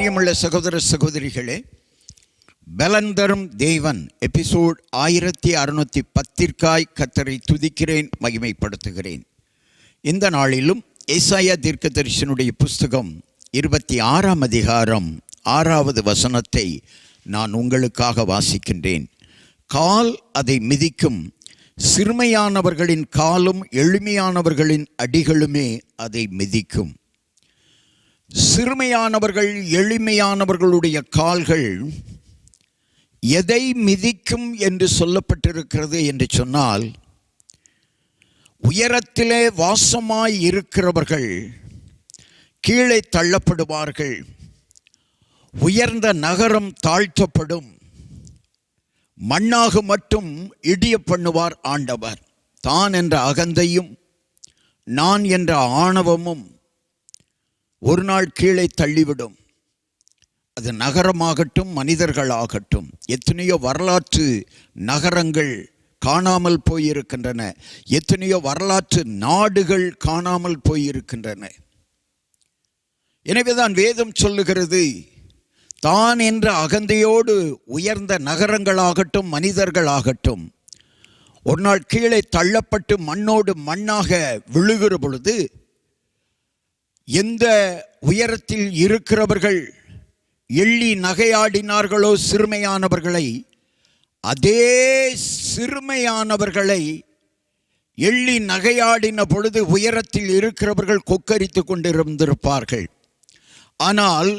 பிரியமுள்ள சகோதர சகோதரிகளே பலன் தரும் தேவன் எபிசோட் ஆயிரத்தி அறுநூற்றி பத்திற்காய் கத்தரை துதிக்கிறேன் மகிமைப்படுத்துகிறேன். இந்த நாளிலும் ஏசாயா தீர்க்கதரிசனுடைய புஸ்தகம் இருபத்தி ஆறாம் அதிகாரம் ஆறாவது வசனத்தை நான் உங்களுக்காக வாசிக்கின்றேன். கால் அதை மிதிக்கும் சிறுமையானவர்களின் காலும் எளிமையானவர்களின் அடிகளுமே அதை மிதிக்கும். சிறுமையானவர்கள் எளிமையானவர்களுடைய கால்கள் எதை மிதிக்கும் என்று சொல்லப்பட்டிருக்கிறது என்று சொன்னால் உயரத்திலே வாசமாய் இருக்கிறவர்கள் கீழே தள்ளப்படுவார்கள் உயர்ந்த நகரம் தாழ்த்தப்படும் மண்ணாக மட்டும் இடிய பண்ணுவார் ஆண்டவர். தான் என்ற அகந்தையும் நான் என்ற ஆணவமும் ஒரு நாள் கீழே தள்ளிவிடும். அது நகரமாகட்டும் மனிதர்களாகட்டும். எத்தனையோ வரலாற்று நகரங்கள் காணாமல் போயிருக்கின்றன. எத்தனையோ வரலாற்று நாடுகள் காணாமல் போயிருக்கின்றன. எனவேதான் வேதம் சொல்லுகிறது தான் என்ற அகந்தையோடு உயர்ந்த நகரங்களாகட்டும் மனிதர்களாகட்டும் ஒரு நாள் கீழே தள்ளப்பட்டு மண்ணோடு மண்ணாக விழுகிற பொழுது எந்த உயரத்தில் இருக்கிறவர்கள் எள்ளி நகையாடினார்களோ சிறுமையானவர்களை அதே சிறுமையானவர்களை எள்ளி நகையாடின பொழுது உயரத்தில் இருக்கிறவர்கள் கொக்கரித்து கொண்டிருந்திருப்பார்கள். ஆனால்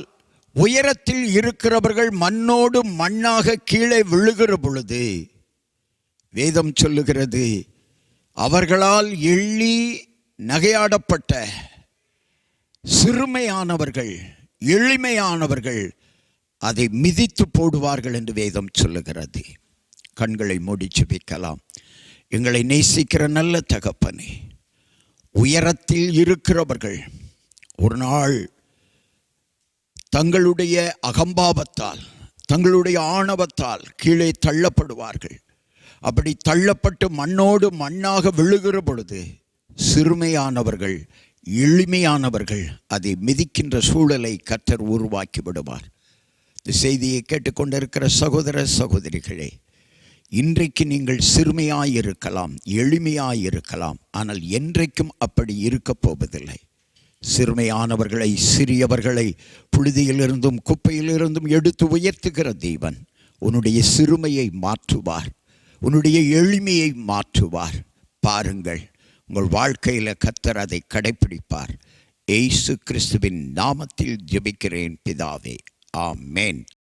உயரத்தில் இருக்கிறவர்கள் மண்ணோடு மண்ணாக கீழே விழுகிற பொழுது வேதம் சொல்லுகிறது அவர்களால் எள்ளி நகையாடப்பட்ட சிறுமையானவர்கள் எளிமையானவர்கள் அதை மிதித்து போடுவார்கள் என்று வேதம் சொல்லுகிறது. கண்களை மூடி ஜெபிக்கலாம். எங்களை நேசிக்கிற நல்ல தகப்பனே உயரத்தில் இருக்கிறவர்கள் ஒரு நாள் தங்களுடைய அகம்பாவத்தால் தங்களுடைய ஆணவத்தால் கீழே தள்ளப்படுவார்கள். அப்படி தள்ளப்பட்டு மண்ணோடு மண்ணாக விழுகிற பொழுது சிறுமையானவர்கள் எளிமையானவர்கள் அதை மிதிக்கின்ற சூழலை கத்தர் உருவாக்கி விடுவார் இந்த செய்தியை கேட்டுக்கொண்டிருக்கிற சகோதர சகோதரிகளே இன்றைக்கு நீங்கள் சிறுமையாயிருக்கலாம் எளிமையாயிருக்கலாம் ஆனால் என்றைக்கும் அப்படி இருக்கப் போவதில்லை. சிறுமையானவர்களை சிறியவர்களை புழுதியிலிருந்தும் குப்பையிலிருந்தும் எடுத்து உயர்த்துகிற தேவன் உன்னுடைய சிறுமையை மாற்றுவார் உன்னுடைய எளிமையை மாற்றுவார். பாருங்கள் உங்கள் வாழ்க்கையில் கத்தர் அதை கடைப்பிடிப்பார். ஏசு கிறிஸ்துவின் நாமத்தில் ஜெபிக்கிறேன் பிதாவே. ஆமேன்.